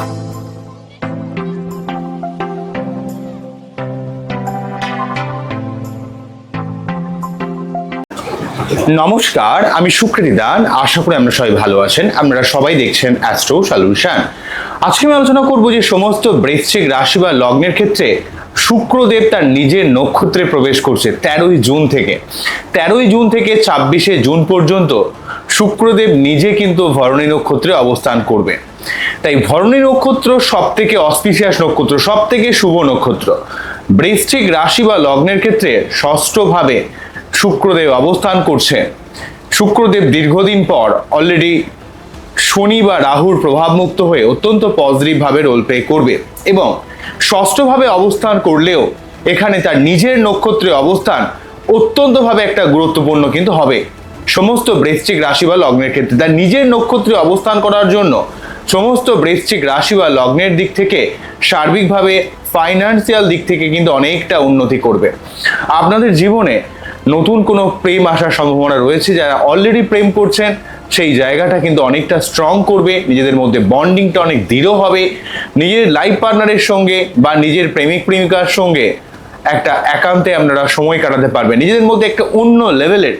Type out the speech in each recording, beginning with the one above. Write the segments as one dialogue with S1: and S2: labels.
S1: নমস্কার, আমি সুকৃতি দান। আশা করি আমরা সবাই ভালো আছেন। আপনারা সবাই দেখছেন অ্যাস্ট্রো সলিউশন আজকে আমি আলোচনা করব যে সমস্ত বৃশ্চিক রাশি বা লগ্নের ক্ষেত্রে শুক্রদেব তার নিজের নক্ষত্রে প্রবেশ করছে তেরোই জুন থেকে। তেরোই জুন থেকে ছাব্বিশে জুন পর্যন্ত শুক্রদেব নিজে কিন্তু ভরণী নক্ষত্রে অবস্থান করবে। তাই ভরণী নক্ষত্র সব থেকে অস্পিসিয়াস নক্ষত্র সব থেকে শুভ নক্ষত্র। বৃশ্চিক রাশি বা লগ্নের ক্ষেত্রে ষষ্ঠভাবে শুক্রদেব অবস্থান করছে। শুক্রদেব দীর্ঘদিন পর অলরেডি শনি বা রাহুর প্রভাবমুক্ত হয়ে অত্যন্ত পজিটিভভাবে রোল প্লে করবে এবং ষষ্ঠভাবে অবস্থান করলেও এখানে তার নিজের নক্ষত্রে অবস্থান অত্যন্তভাবে একটা গুরুত্বপূর্ণ কিন্তু হবে। সমস্ত বৃশ্চিক রাশি বা লগ্নের ক্ষেত্রে তার নিজের নক্ষত্রে অবস্থান করার জন্য সমস্ত বৃশ্চিক রাশি বা লগ্নের দিক থেকে সার্বিকভাবে ফাইন্যান্সিয়াল দিক থেকে কিন্তু অনেকটা উন্নতি করবে। আপনাদের জীবনে নতুন কোনো প্রেম আসার সম্ভাবনা রয়েছে, যারা অলরেডি প্রেম করছেন, সেই জায়গাটা কিন্তু অনেকটা স্ট্রং করবে, নিজেদের মধ্যে বন্ডিংটা অনেক দৃঢ় হবে, নিজের লাইফ পার্টনারের সঙ্গে বা নিজের প্রেমিক প্রেমিকার সঙ্গে একটা একান্তে আপনারা সময় কাটাতে পারবেন। নিজেদের মধ্যে একটা অন্য লেভেলের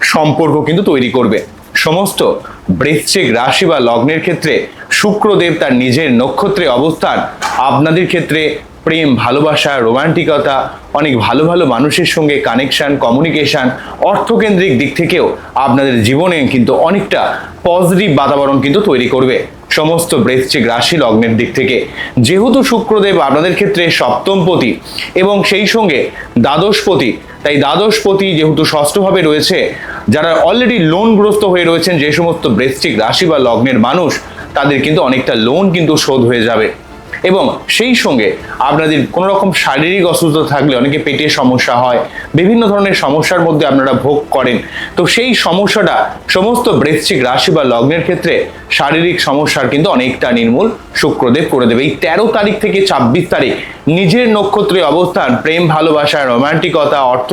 S1: সম্পর্ক কিন্তু তৈরি করবে। সমস্ত বৃশ্চিক রাশি বা লগ্নের ক্ষেত্রে শুক্রদেব তার নিজের নক্ষত্রে অবস্থান। আপনাদের ক্ষেত্রে প্রেম, ভালোবাসা, রোমান্টিকতা, অনেক ভালো ভালো মানুষের সঙ্গে কানেকশন কমিউনিকেশন অর্থকেন্দ্রিক দিক থেকেও আপনাদের জীবনে কিন্তু অনেকটা পজিটিভ বাতাবরণ কিন্তু তৈরি করবে। সমস্ত বৃশ্চিক রাশি লগ্নের দিক থেকে। যেহেতু শুক্রদেব আপনাদের ক্ষেত্রে সপ্তমপতি এবং সেই সঙ্গে দ্বাদশপতি, তাই দ্বাদশপতি যেহেতু ষষ্ঠভাবে রয়েছে যারা অলরেডি লোনগ্রস্ত হয়ে রয়েছেন, যে সমস্ত বৃশ্চিক রাশি বা লগ্নের মানুষ, তাদের কিন্তু অনেকটা লোন কিন্তু শোধ হয়ে যাবে। এবং সেই সঙ্গে আপনাদের কোনো রকম শারীরিক অসুস্থতা থাকলে অনেকে পেটের সমস্যা হয়, বিভিন্ন ধরনের সমস্যার মধ্যে আপনারা ভোগ করেন। তো সেই সমস্যাটা সমস্ত বৃশ্চিক রাশি বা লগ্নের ক্ষেত্রে শারীরিক সমস্যার কিন্তু অনেকটা নির্মূল শুক্রদেব করে দেবে। এই তেরো তারিখ থেকে ছাব্বিশ তারিখ নিজের নক্ষত্রে অবস্থান, প্রেম, ভালোবাসা, রোমান্টিকতা, অর্থ,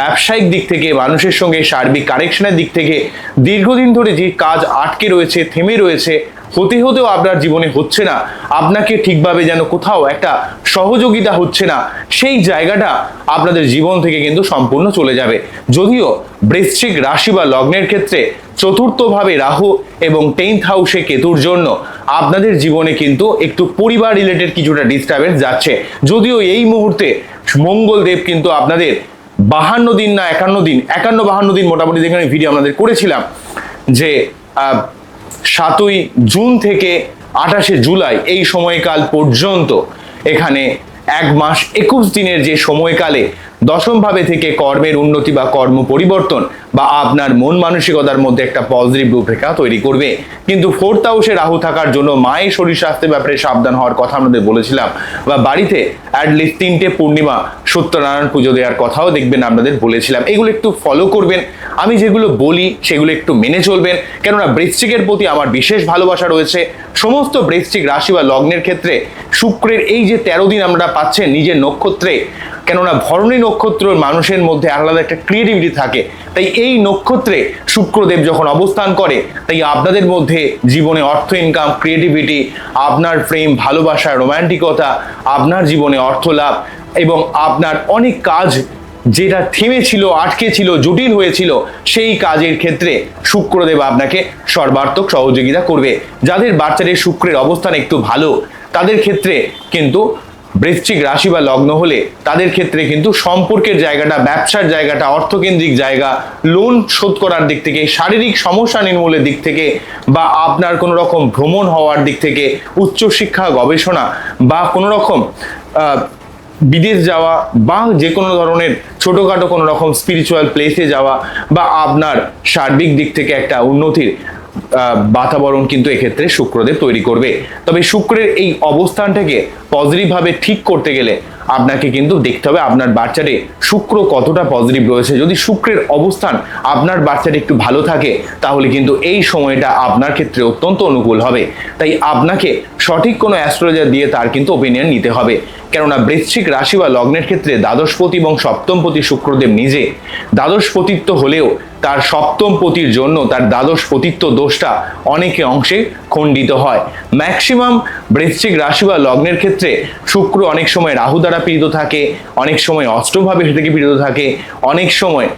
S1: ব্যবসায়িক দিক থেকে, মানুষের সঙ্গে সার্বিক কারেকশনের দিক থেকে, দীর্ঘদিন ধরে যে কাজ আটকে রয়েছে, থেমে রয়েছে হতে হতেও আপনার জীবনে হচ্ছে না। আপনাকে ঠিকভাবে যেন কোথাও একটা সহযোগিতা হচ্ছে না, সেই জায়গাটা আপনাদের জীবন থেকে কিন্তু সম্পূর্ণ চলে যাবে। যদিও বৃশ্চিক রাশি বা লগ্নের ক্ষেত্রে চতুর্থভাবে রাহু এবং টেন্থ হাউসে কেতুর জন্য আপনাদের জীবনে কিন্তু একটু পরিবার রিলেটেড কিছুটা ডিস্টারবেন্স যাচ্ছে। যদিও এই মুহূর্তে মঙ্গলদেব কিন্তু আপনাদের বাহান্ন দিন না একান্ন দিন, একান্ন বাহান্ন দিন মোটামুটি যেখানে ভিডিও আপনাদের করেছিলাম যে সাতই জুন থেকে আঠাশে জুলাই এই সময়কাল পর্যন্ত এখানে এক মাস একুশ দিনের যে সময়কালে দশম ভাবে থেকে কর্মের উন্নতি বা কর্ম পরিবর্তন বা আপনার মন মানসিকতার মধ্যে একটা পজিটিভ রূপরেখা তৈরি করবে। কিন্তু ফোর্থ হাউসে রাহু থাকার জন্য মায়ের শরীর স্বাস্থ্যের ব্যাপারে সাবধান হওয়ার কথা আমাদের বলেছিলাম বা বাড়িতে অ্যাটলিস্ট তিনটে পূর্ণিমা সত্যনারায়ণ পুজো দেওয়ার কথাও দেখবেন আপনাদের বলেছিলাম। এগুলো একটু ফলো করবেন। আমি যেগুলো বলি সেগুলো একটু মেনে চলবেন। কেননা বৃশ্চিকের প্রতি আমার বিশেষ ভালোবাসা রয়েছে। সমস্ত বৃশ্চিক রাশি বা লগ্নের ক্ষেত্রে শুক্রের এই যে তেরো দিন আমরা পাচ্ছেন নিজের নক্ষত্রে, কেননা ভরণী নক্ষত্র মানুষের মধ্যে আলাদা একটা ক্রিয়েটিভিটি থাকে। তাই এই নক্ষত্রে শুক্রদেব যখন অবস্থান করে, তাই আপনাদের মধ্যে জীবনে অর্থ ইনকাম ক্রিয়েটিভিটি আপনার প্রেম, ভালোবাসা রোমান্টিকতা আপনার জীবনে অর্থ লাভ এবং আপনার অনেক কাজ যেটা থেমে ছিল আটকে ছিল, জটিল হয়েছিল, সেই কাজের ক্ষেত্রে শুক্রদেব আপনাকে সর্বাত্মক সহযোগিতা করবে। যাদের বাচ্চাদের শুক্রের অবস্থান একটু ভালো তাদের ক্ষেত্রে কিন্তু বৃশ্চিক রাশি বা লগ্ন হলে তাদের ক্ষেত্রে কিন্তু সম্পর্কের জায়গাটা, ব্যবসার জায়গাটা, অর্থকেন্দ্রিক জায়গা লোন শোধ করার দিক থেকে, শারীরিক সমস্যা নির্মূলের দিক থেকে বা আপনার কোনো রকম ভ্রমণ হওয়ার দিক থেকে, উচ্চশিক্ষা, গবেষণা বা কোনো রকম বিদেশ যাওয়া বা যে কোনো ধরনের ছোটোখাটো কোনো রকম স্পিরিচুয়াল প্লেসে যাওয়া বা আপনার সার্বিক দিক থেকে একটা উন্নতির বাতাবরণ কিন্তু এক্ষেত্রে শুক্রদেব তৈরি করবে। তবে শুক্রের এই অবস্থানটাকে পজিটিভভাবে ঠিক করতে গেলে আপনাকে কিন্তু দেখতে হবে আপনার বাচ্চারে শুক্র কতটা পজিটিভ রয়েছে। যদি শুক্রের অবস্থান আপনার বাচ্চাটা একটু ভালো থাকে, তাহলে কিন্তু এই সময়টা আপনার ক্ষেত্রে অত্যন্ত অনুকূল হবে। তাই আপনাকে সঠিক কোনো অ্যাস্ট্রোলজার দিয়ে তার কিন্তু ওপিনিয়ন নিতে হবে। কেননা বৃশ্চিক রাশি বা লগ্নের ক্ষেত্রে দ্বাদশপতি এবং সপ্তমপতি শুক্রদেব নিজে। দ্বাদশপতিত্ব হলেও তার সপ্তম পতির জন্য তার দ্বাদশ পতিত্ব দোষ দোষটা অনেকে অংশে খণ্ডিত হয়। ম্যাক্সিমাম বৃশ্চিক রাশি বা লগ্নের ক্ষেত্রে শুক্র অনেক সময় রাহু দ্বারা পীড়িত থাকে, অনেক সময় অষ্টমভাবে থেকে পীড়িত থাকে, অনেক সময়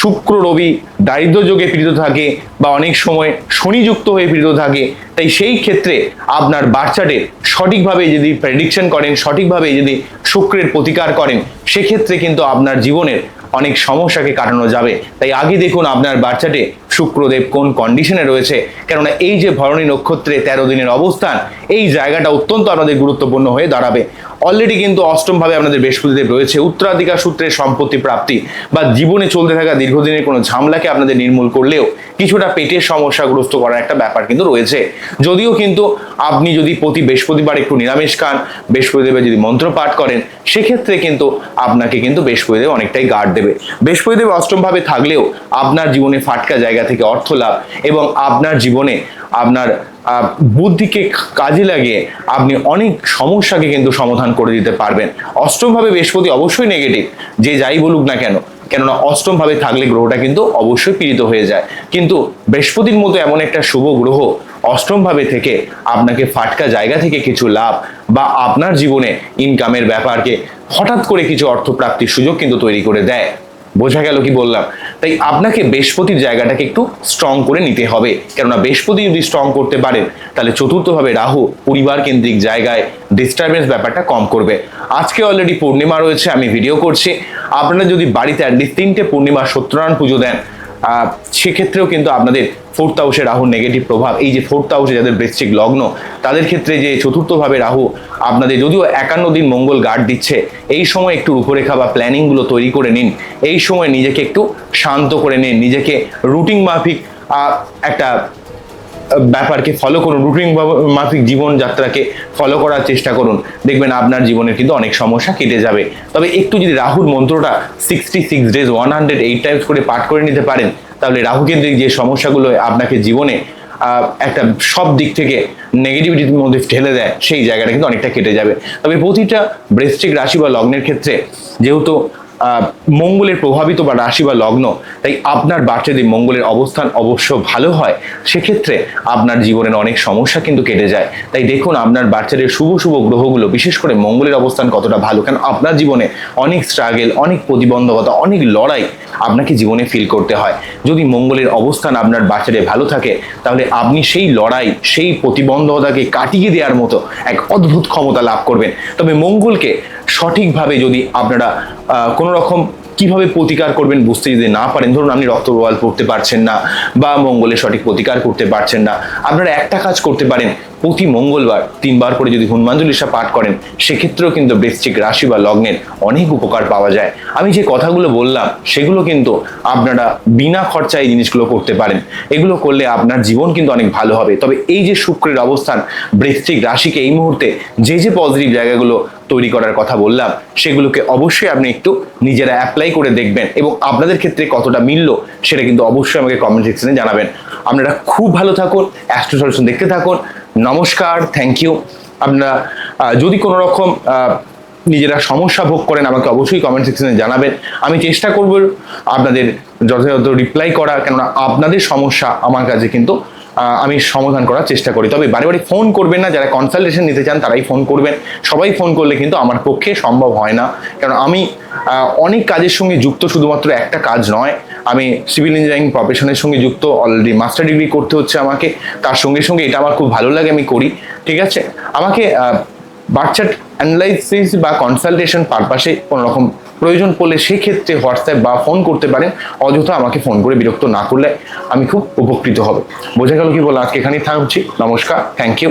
S1: শুক্র রবি দারিদ্র যোগে পীড়িত থাকে বা অনেক সময় শনিযুক্ত হয়ে পীড়িত থাকে। তাই সেই ক্ষেত্রে আপনার বাচ্চাটে সঠিকভাবে যদি প্রেডিকশন করেন, সঠিকভাবে যদি শুক্রের প্রতিকার করেন, সেক্ষেত্রে কিন্তু আপনার জীবনের অনেক সমস্যাকে কাটানো যাবে। তাই আগে দেখুন আপনার বাচ্চাটি শুক্রদেব কোন কন্ডিশনে রয়েছে। কেননা এই যে ভরণী নক্ষত্রে তেরো দিনের অবস্থান, এই জায়গাটা অত্যন্ত আমাদের গুরুত্বপূর্ণ হয়ে দাঁড়াবে। অলরেডি কিন্তু অষ্টমভাবে আপনাদের বৃহস্পতিদেব রয়েছে। উত্তরাধিকার সূত্রে সম্পত্তি প্রাপ্তি বা জীবনে চলতে থাকা দীর্ঘদিনের কোনো ঝামলাকে আপনাদের নির্মূল করলেও কিছুটা পেটের সমস্যাগ্রস্ত করার একটা ব্যাপার কিন্তু রয়েছে। যদিও কিন্তু আপনি যদি প্রতি বৃহস্পতিবার একটু নিরামিষ খান, বৃহস্পতিদেবের যদি মন্ত্র পাঠ করেন, সেক্ষেত্রে কিন্তু আপনাকে কিন্তু বৃহস্পতিদেব অনেকটাই গার্ড দেবে। বৃহস্পতিদেব অষ্টমভাবে থাকলেও আপনার জীবনে ফাটকা জায়গা থেকে অর্থ লাভ এবং আপনার জীবনে আপনার বুদ্ধিকে কাজে লাগিয়ে আপনি অনেক সমস্যাকে কিন্তু সমাধান করে দিতে পারবেন। অষ্টমভাবে বৃহস্পতি অবশ্যই নেগেটিভ যে যাই বলুক না কেন। কেননা অষ্টম ভাবে থাকলে গ্রহটা কিন্তু অবশ্যই পীড়িত হয়ে যায়। কিন্তু বৃহস্পতির মতো এমন একটা শুভ গ্রহ অষ্টম ভাবে থেকে আপনাকে ফাটকা জায়গা থেকে কিছু লাভ বা আপনার জীবনে ইনকামের ব্যাপারকে হঠাৎ করে কিছু অর্থপ্রাপ্তির সুযোগ কিন্তু তৈরি করে দেয়। বোঝা গেল কি বললাম? তাই আপনাকে বৃহস্পতির জায়গাটাকে একটু স্ট্রং করে নিতে হবে। কেননা বৃহস্পতি যদি স্ট্রং করতে পারেন, তাহলে চতুর্থভাবে রাহু পরিবার কেন্দ্রিক জায়গায় ডিস্টারবেন্স ব্যাপারটা কম করবে। আজকে অলরেডি পূর্ণিমা রয়েছে, আমি ভিডিও করছি। আপনারা যদি বাড়িতে অ্যাটলিস্ট তিনটে পূর্ণিমা সত্যনারায়ণ পুজো দেন সেক্ষেত্রেও কিন্তু আপনাদের ফোর্থ হাউসে রাহুর নেগেটিভ প্রভাব, এই যে ফোর্থ হাউসে যাদের বৃশ্চিক লগ্ন, তাদের ক্ষেত্রে যে চতুর্থভাবে রাহু আপনাদের যদিও একান্ন দিন মঙ্গল গার্ড দিচ্ছে, এই সময় একটু রূপরেখা বা প্ল্যানিংগুলো তৈরি করে নিন, এই সময় নিজেকে একটু শান্ত করে নিন, নিজেকে রুটিন মাফিক একটা ব্যাপারকে ফলো করুন, রুটিন মাফিক জীবনযাত্রাকে ফলো করার চেষ্টা করুন। দেখবেন আপনার জীবনের কিন্তু অনেক সমস্যা কেটে যাবে। তবে একটু যদি রাহুর মন্ত্রটা sixty six days one hundred eight times করে পাঠ করে নিতে পারেন, তাহলে রাহু কেন্দ্রিক যে সমস্যাগুলো আপনাকে জীবনে একটা সব দিক থেকে নেগেটিভিটির মধ্যে ঠেলে দেয়, সেই জায়গাটা কিন্তু অনেকটা কেটে যাবে। তবে প্রতিটা বৃশ্চিক রাশি বা লগ্নের ক্ষেত্রে যেহেতু মঙ্গলের প্রভাবিত বা রাশি বা লগ্ন, তাই আপনার বাচ্চাদের মঙ্গলের অবস্থান অবশ্য ভালো হয়, সেক্ষেত্রে আপনার জীবনের অনেক সমস্যা কিন্তু কেটে যায়। তাই দেখুন, আপনার বাচ্চাদের শুভ শুভ গ্রহগুলো, বিশেষ করে মঙ্গলের অবস্থান কতটা ভালো, কারণ আপনার জীবনে অনেক স্ট্রাগেল অনেক প্রতিবন্ধকতা, অনেক লড়াই আপনাকে জীবনে ফিল করতে হয়। যদি মঙ্গলের অবস্থান আপনার বাচ্চাদের ভালো থাকে, তাহলে আপনি সেই লড়াই, সেই প্রতিবন্ধকতাকে কাটিয়ে দেওয়ার মতো এক অদ্ভুত ক্ষমতা লাভ করবেন। তবে মঙ্গলকে সঠিকভাবে যদি আপনারা কোনো রকম কীভাবে প্রতিকার করবেন বুঝতে যদি না পারেন, ধরুন আপনি রক্ত প্রবাল পড়তে পারছেন না বা মঙ্গলে সঠিক প্রতিকার করতে পারছেন না, আপনারা একটা কাজ করতে পারেন প্রতি মঙ্গলবার তিনবার করে যদি হনুমান চল্লিশা পাঠ করেন, সেক্ষেত্রেও কিন্তু বৃশ্চিক রাশি বা লগ্নের অনেক উপকার পাওয়া যায়। আমি যে কথাগুলো বললাম, সেগুলো কিন্তু আপনারা বিনা খরচায় এই জিনিসগুলো করতে পারেন। এগুলো করলে আপনার জীবন কিন্তু অনেক ভালো হবে। তবে এই যে শুক্রের অবস্থান, বৃশ্চিক রাশিকে এই মুহূর্তে যে যে পজিটিভ জায়গাগুলো তৈরি করার কথা বললাম, সেগুলোকে অবশ্যই আপনি একটু নিজেরা অ্যাপ্লাই করে দেখবেন এবং আপনাদের ক্ষেত্রে কতটা মিলল, সেটা কিন্তু অবশ্যই আমাকে কমেন্ট সেকশনে জানাবেন। আপনারা খুব ভালো থাকুন অ্যাস্ট্রো সলিউশন দেখতে থাকুন নমস্কার থ্যাংক ইউ আপনারা যদি কোনো রকম নিজেরা সমস্যা ভোগ করেন, আমাকে অবশ্যই কমেন্ট সেকশনে জানাবেন। আমি চেষ্টা করব আপনাদের যথাযথ রিপ্লাই করা, কেননা আপনাদের সমস্যা আমার কাছে কিন্তু আমি সমাধান করার চেষ্টা করি। তবে বারে বারে ফোন করবেন না, যারা কনসালটেশন নিতে চান তারাই ফোন করবেন। সবাই ফোন করলে কিন্তু আমার পক্ষে সম্ভব হয় না। কারণ আমি অনেক কাজের সঙ্গে যুক্ত, শুধুমাত্র একটা কাজ নয়। আমি সিভিল ইঞ্জিনিয়ারিং প্রফেশনের সঙ্গে যুক্ত অলরেডি মাস্টার ডিগ্রি করতে হচ্ছে আমাকে। তার সঙ্গে সঙ্গে এটা আমার খুব ভালো লাগে, আমি করি। ঠিক আছে? আমাকে বাচ্চার অ্যানালাইসিস বা কনসালটেশন পারপাসে কোনো রকম প্রয়োজন পড়লে সেক্ষেত্রে হোয়াটসঅ্যাপ বা ফোন করতে পারেন। অযথা আমাকে ফোন করে বিরক্ত না করলে আমি খুব উপকৃত হব। বোঝা গেল কি বলে? আজকে এখানেই থাকছি নমস্কার। Thank you